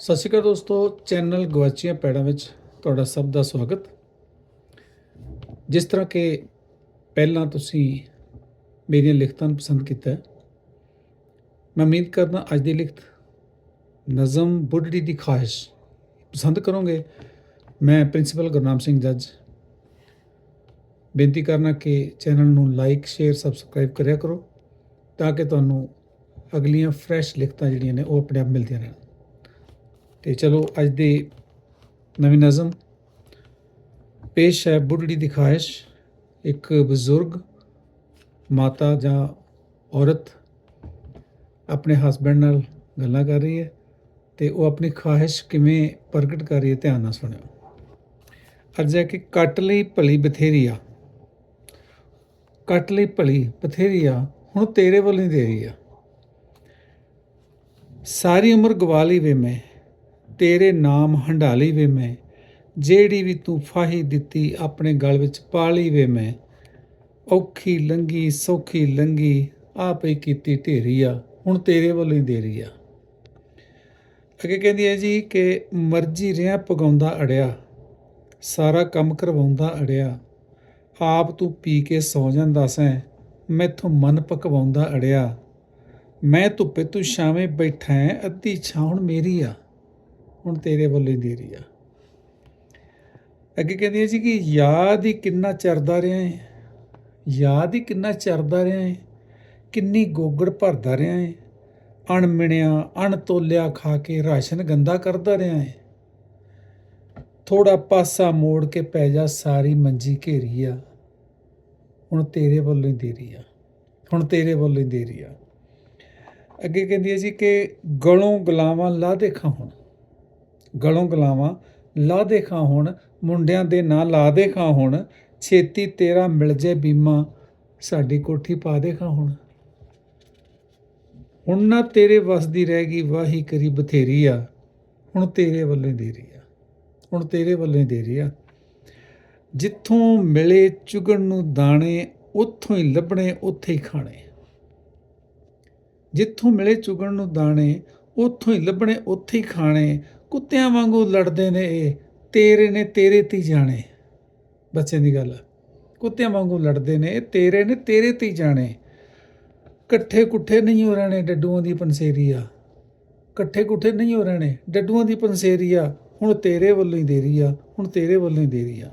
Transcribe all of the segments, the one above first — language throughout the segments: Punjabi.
ਸਤਿ ਸ਼੍ਰੀ ਅਕਾਲ ਦੋਸਤੋ, ਚੈਨਲ ਗਵਾਚੀਆਂ ਪੈੜਾਂ ਵਿੱਚ ਤੁਹਾਡਾ ਸਭ ਦਾ ਸਵਾਗਤ। ਜਿਸ ਤਰ੍ਹਾਂ ਕਿ ਪਹਿਲਾਂ ਤੁਸੀਂ ਮੇਰੀਆਂ ਲਿਖਤਾਂ ਨੂੰ ਪਸੰਦ ਕੀਤਾ ਮੈਂ ਉਮੀਦ ਕਰਦਾ ਅੱਜ ਦੀ ਲਿਖਤ ਨਜ਼ਮ ਬੁੱਢੜੀ ਦੀ ਖਾਹਿਸ਼ ਪਸੰਦ ਕਰੋਗੇ। ਮੈਂ ਪ੍ਰਿੰਸੀਪਲ ਗੁਰਨਾਮ ਸਿੰਘ ਜੱਜ। ਬੇਨਤੀ ਕਰਨਾ ਕਿ ਚੈਨਲ ਨੂੰ ਲਾਈਕ, ਸ਼ੇਅਰ, ਸਬਸਕ੍ਰਾਈਬ ਕਰਿਆ ਕਰੋ, ਤਾਂ ਕਿ ਤੁਹਾਨੂੰ ਅਗਲੀਆਂ ਫਰੈਸ਼ ਲਿਖਤਾਂ ਜਿਹੜੀਆਂ ਨੇ ਉਹ ਆਪਣੇ ਆਪ ਮਿਲਦੀਆਂ ਰਹਿਣ। ਤੇ ਚਲੋ ਅੱਜ ਦੀ ਨਵੀਂ ਨਜ਼ਮ। ਪੇਸ਼ ਹੈ ਬੁੱਢੜੀ ਦੀ ਖਾਹਿਸ਼। ਇੱਕ ਬਜ਼ੁਰਗ, ਮਾਤਾ ਜਾਂ ਔਰਤ ਆਪਣੇ ਹਸਬੰਡ ਨਾਲ ਗੱਲਾਂ ਕਰ ਰਹੀ ਹੈ ਤੇ ਉਹ ਆਪਣੀ ਖਾਹਿਸ਼ ਕਿਵੇਂ ਪ੍ਰਗਟ ਕਰ ਰਹੀ ਹੈ ਧਿਆਨ ਨਾਲ ਸੁਣਿਓ। ਅਰਜ਼ ਹੈ ਕਿ ਕੱਟ ਲਈ ਭਲੀ ਬਥੇਰੀ ਆ। ਕੱਟ ਲਈ ਭਲੀ ਬਥੇਰੀ ਆ, ਹੁਣ ਤੇਰੇ ਵੱਲੋਂ ਹੀ ਦੇ ਰਹੀ ਆ। ਸਾਰੀ ਉਮਰ ਗਵਾ ਲਈ ਵੇ ਮੈਂ। ਤੇਰੇ ਨਾਮ ਹੰਡਾਲੀ ਵੇ ਮੈਂ। ਜਿਹੜੀ ਵੀ ਤੂੰ ਫਾਹੀ ਦਿੱਤੀ ਆਪਣੇ ਗਲ ਵਿੱਚ ਪਾ ਲਈ ਵੇ ਮੈਂ। ਔਖੀ ਲੰਗੀ, ਸੌਖੀ ਲੰਗੀ ਆਪੇ ਕੀਤੀ ਢੇਰੀ ਆ ਹੁਣ ਤੇਰੇ ਵੱਲੋਂ ਹੀ ਦੇਰੀ ਆ ਅੱਗੇ ਕਹਿੰਦੀ ਹੈ ਜੀ ਕਿ ਮਰਜ਼ੀ ਰਿਆਂ ਪਗਾਉਂਦਾ ਅੜਿਆ, ਸਾਰਾ ਕੰਮ ਕਰਵਾਉਂਦਾ ਅੜਿਆ। ਆਪ ਤੂੰ ਪੀ ਕੇ ਸੌ ਜਾਂਦਾ ਸੈਂ, ਮੈਥੋਂ ਮਨ ਪਕਵਾਉਂਦਾ ਅੜਿਆ। ਮੈਂ ਧੁੱਪੇ ਤੂੰ ਛਾਵੇਂ ਬੈਠਾ ਹੈ, ਅੱਧੀ ਛਾਂ ਮੇਰੀ ਆ। ਹੁਣ ਤੇਰੇ ਵੱਲੋਂ ਹੀ ਦੇਰੀ ਆ। ਅੱਗੇ ਕਹਿੰਦੀ ਹੈ ਜੀ ਕਿ ਯਾਦ ਹੀ ਕਿੰਨਾ ਚਰਦਾ ਰਿਹਾ ਹੈ ਯਾਦ ਹੀ ਕਿੰਨਾ ਚਰਦਾ ਰਿਹਾ ਹੈ ਕਿੰਨੀ ਗੋਗੜ ਭਰਦਾ ਰਿਹਾ ਹੈ ਅਣਮਿਣਿਆ, ਅਣਤੋਲਿਆ ਖਾ ਕੇ ਰਾਸ਼ਨ ਗੰਦਾ ਕਰਦਾ ਰਿਹਾ ਹੈ ਥੋੜਾ ਪਾਸਾ ਮੋੜ ਕੇ ਪੈ ਜਾ ਸਾਰੀ ਮੰਜੀ ਘੇਰੀ ਆ। ਹੁਣ ਤੇਰੇ ਵੱਲੋਂ ਹੀ ਦੇ ਰਹੀ ਆ। ਹੁਣ ਤੇਰੇ ਵੱਲੋਂ ਹੀ ਦੇ ਰਹੀ ਆ। ਅੱਗੇ ਕਹਿੰਦੀ ਹੈ ਜੀ ਕਿ ਗਲੋਂ ਗਲਾਵਾਂ ਲਾ ਦੇਖਾਂ ਹੁਣ। ਗਲੋਂ ਗਲਾਵਾਂ, ਲਾ ਦੇ ਖਾਂ ਹੁਣ, ਮੁੰਡਿਆਂ ਦੇ ਨਾਂ ਲਾ ਦੇ ਖਾਂ ਹੁਣ, ਛੇਤੀ ਤੇਰਾ ਮਿਲ ਜੇ ਬੀਮਾ, ਸਾਡੀ ਕੋਠੀ ਪਾ ਦੇਖਾਂ ਹੁਣ। ਹੁਣ ਨਾ ਤੇਰੇ ਵੱਸ ਦੀ ਰਹਿ ਗਈ ਵਾਹੀ ਕਰੀ ਬਥੇਰੀ ਆ, ਹੁਣ ਤੇਰੇ ਵੱਲੋਂ ਹੀ ਦੇ ਰਹੀ ਆ, ਹੁਣ ਤੇਰੇ ਵੱਲੋਂ ਹੀ ਦੇ ਰਹੀ ਆ। ਜਿੱਥੋਂ ਮਿਲੇ ਚੁਗਣ ਨੂੰ ਦਾਣੇ, ਉੱਥੋਂ ਹੀ ਲੱਭਣੇ, ਉੱਥੇ ਹੀ ਖਾਣੇ। ਜਿੱਥੋਂ ਮਿਲੇ ਚੁਗਣ ਨੂੰ ਦਾਣੇ ਉੱਥੋਂ ਹੀ ਲੱਭਣੇ ਉੱਥੇ ਹੀ ਖਾਣੇ। ਕੁੱਤਿਆਂ ਵਾਂਗੂ ਲੜਦੇ ਨੇ ਇਹ। ਤੇਰੇ ਨੇ ਤੇਰੇ ਤੇ ਹੀ ਜਾਣੇ। ਬੱਚਿਆਂ ਦੀ ਗੱਲ। ਕੁੱਤਿਆਂ ਵਾਂਗੂ ਲੜਦੇ ਨੇ ਇਹ। ਤੇਰੇ ਨੇ ਤੇਰੇ ਤੇ ਹੀ ਜਾਣੇ। ਇਕੱਠੇ ਕੁੱਠੇ ਨਹੀਂ ਹੋ ਰਹਿਣੇ ਡੱਡੂਆਂ ਦੀ ਪੰਸੇਰੀ ਆ ਇਕੱਠੇ ਕੁੱਠੇ ਨਹੀਂ ਹੋ ਰਹਿਣੇ ਡੱਡੂਆਂ ਦੀ ਪੰਸੇਰੀ ਆ ਹੁਣ ਤੇਰੇ ਵੱਲੋਂ ਹੀ ਦੇ ਰਹੀ ਆ ਹੁਣ ਤੇਰੇ ਵੱਲੋਂ ਹੀ ਦੇ ਰਹੀ ਆ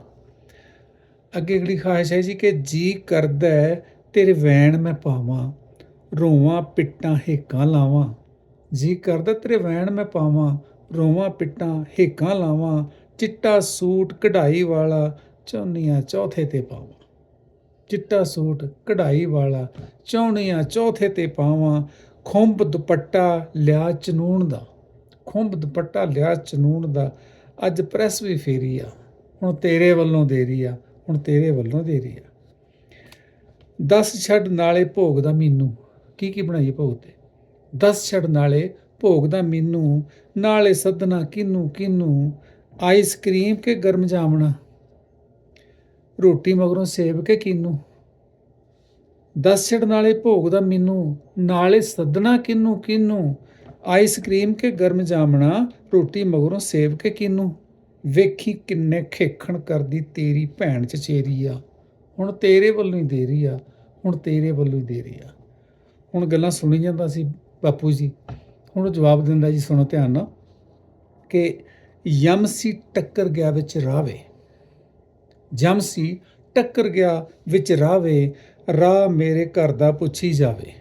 ਅੱਗੇ ਅਗਲੀ ਖਾਹਿਸ਼ ਹੈ ਜੀ ਕਿ ਜੀ ਕਰਦਾ ਹੈ, ਤੇਰੇ ਵੈਣ ਮੈਂ ਪਾਵਾਂ। ਰੋਵਾਂ ਪਿੱਟਾਂ ਹੇਕਾਂ ਲਾਵਾਂ। ਜੀ ਕਰਦਾ ਤੇਰੇ ਵੈਣ ਮੈਂ ਪਾਵਾਂ, ਰੋਵਾਂ ਪਿੱਟਾਂ, ਹੇਕਾਂ ਲਾਵਾਂ, ਚਿੱਟਾ ਸੂਟ ਕਢਾਈ ਵਾਲਾ ਚੌਨੀਆਂ ਚੌਥੇ ਤੇ ਪਾਵਾਂ। ਚਿੱਟਾ ਸੂਟ ਕਢਾਈ ਵਾਲਾ ਚੌਣੀਆਂ ਚੌਥੇ ਤੇ ਪਾਵਾਂ ਖੁੰਬ ਦੁਪੱਟਾ ਲਿਆ ਚਨੂਣ ਦਾ। ਖੁੰਬ ਦੁਪੱਟਾ ਲਿਆ ਚਨੂਣ ਦਾ, ਅੱਜ ਪ੍ਰੈਸ ਵੀ ਫੇਰੀ ਆ। ਹੁਣ ਤੇਰੇ ਵੱਲੋਂ ਦੇ ਰਹੀ ਆ, ਹੁਣ ਤੇਰੇ ਵੱਲੋਂ ਦੇ ਰਹੀ ਆ। ਦਸ ਛੱਡ ਨਾਲੇ ਭੋਗ ਦਾ ਮੈਨੂੰ। ਕੀ ਕੀ ਬਣਾਈਏ ਭੋਗ ਤੇ? ਦਸ ਛੱਡ ਨਾਲੇ ਭੋਗ ਦਾ ਮੈਨੂੰ, ਨਾਲੇ ਸੱਦਣਾ ਕਿਨੂੰ ਕਿਨੂੰ ਆਈਸਕ੍ਰੀਮ ਕੇ ਗਰਮ ਜਾਮਣਾ? ਰੋਟੀ ਮਗਰੋਂ ਸੇਬ ਕੇ ਕਿਨੂੰ? ਦਸ ਛੱਡ ਨਾਲੇ ਭੋਗ ਦਾ ਮੈਨੂੰ, ਨਾਲੇ ਸੱਦਣਾ ਕਿਨੂੰ ਕਿਨੂੰ ਆਈਸਕ੍ਰੀਮ ਕੇ ਗਰਮ ਜਾਮਣਾ, ਰੋਟੀ ਮਗਰੋਂ ਸੇਬ ਕੇ ਕਿਨੂੰ? ਵੇਖੀ ਕਿੰਨੇ ਖੇਖਣ ਕਰਦੀ ਤੇਰੀ ਭੈਣ ਚਚੇਰੀ ਆ। ਹੁਣ ਤੇਰੇ ਵੱਲੋਂ ਹੀ ਦੇ ਰਹੀ ਆ, ਹੁਣ ਤੇਰੇ ਵੱਲੋਂ ਹੀ ਦੇ ਰਹੀ ਆ। ਹੁਣ ਗੱਲਾਂ ਸੁਣੀ ਜਾਂਦਾ ਸੀ ਬਾਪੂ ਜੀ, ਹੁਣ ਉਹ ਜਵਾਬ ਦਿੰਦਾ ਜੀ, ਸੁਣੋ ਧਿਆਨ ਨਾਲ, ਕਿ ਯਮ ਸੀ ਟੱਕਰ ਗਿਆ ਵਿੱਚ ਰਾਵੇ ਜਮ ਸੀ ਟੱਕਰ ਗਿਆ ਵਿੱਚ ਰਾਵੇ ਰਾਹ ਮੇਰੇ ਘਰ ਦਾ ਪੁੱਛੀ ਜਾਵੇ।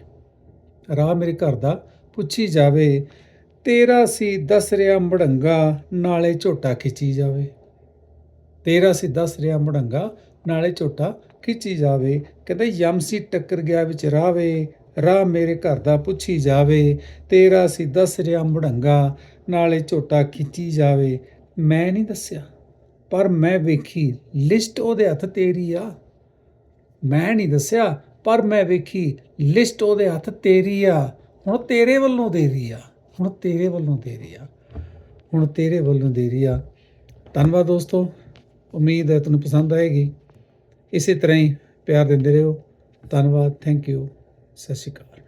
ਰਾਹ ਮੇਰੇ ਘਰ ਦਾ ਪੁੱਛੀ ਜਾਵੇ, ਤੇਰਾ ਸੀ ਦੱਸ ਰਿਆ ਮੜੰਗਾ, ਨਾਲੇ ਝੋਟਾ ਖਿੱਚੀ ਜਾਵੇ। ਤੇਰਾ ਸੀ ਦੱਸ ਰਿਆ ਮੜੰਗਾ, ਨਾਲੇ ਝੋਟਾ ਖਿੱਚੀ ਜਾਵੇ। ਕਹਿੰਦਾ ਯਮ ਸੀ ਟੱਕਰ ਗਿਆ ਵਿੱਚ ਰਾਵੇ ਰਾਹ ਮੇਰੇ ਘਰ ਦਾ ਪੁੱਛੀ ਜਾਵੇ, ਤੇਰਾ ਸੀ ਦੱਸ ਰਿਆ ਮੁੜੰਗਾ, ਨਾਲੇ ਝੋਟਾ ਖਿੱਚੀ ਜਾਵੇ। ਮੈਂ ਨਹੀਂ ਦੱਸਿਆ, ਪਰ ਮੈਂ ਵੇਖੀ, ਲਿਸਟ ਉਹਦੇ ਹੱਥ ਤੇਰੀ ਆ। ਮੈਂ ਨਹੀਂ ਦੱਸਿਆ, ਪਰ ਮੈਂ ਵੇਖੀ, ਲਿਸਟ ਉਹਦੇ ਹੱਥ ਤੇਰੀ ਆ। ਹੁਣ ਤੇਰੇ ਵੱਲੋਂ ਦੇ ਰਹੀ ਆ, ਹੁਣ ਤੇਰੇ ਵੱਲੋਂ ਦੇ ਰਹੀ ਆ, ਹੁਣ ਤੇਰੇ ਵੱਲੋਂ ਦੇ ਰਹੀ ਆ। ਧੰਨਵਾਦ ਦੋਸਤੋ, ਉਮੀਦ ਹੈ ਤੁਹਾਨੂੰ ਪਸੰਦ ਆਏਗੀ। ਇਸੇ ਤਰ੍ਹਾਂ ਹੀ ਪਿਆਰ ਦਿੰਦੇ ਰਹੋ। ਧੰਨਵਾਦ ਥੈਂਕ ਯੂ ਸਤਿ ਸ਼੍ਰੀ ਅਕਾਲ।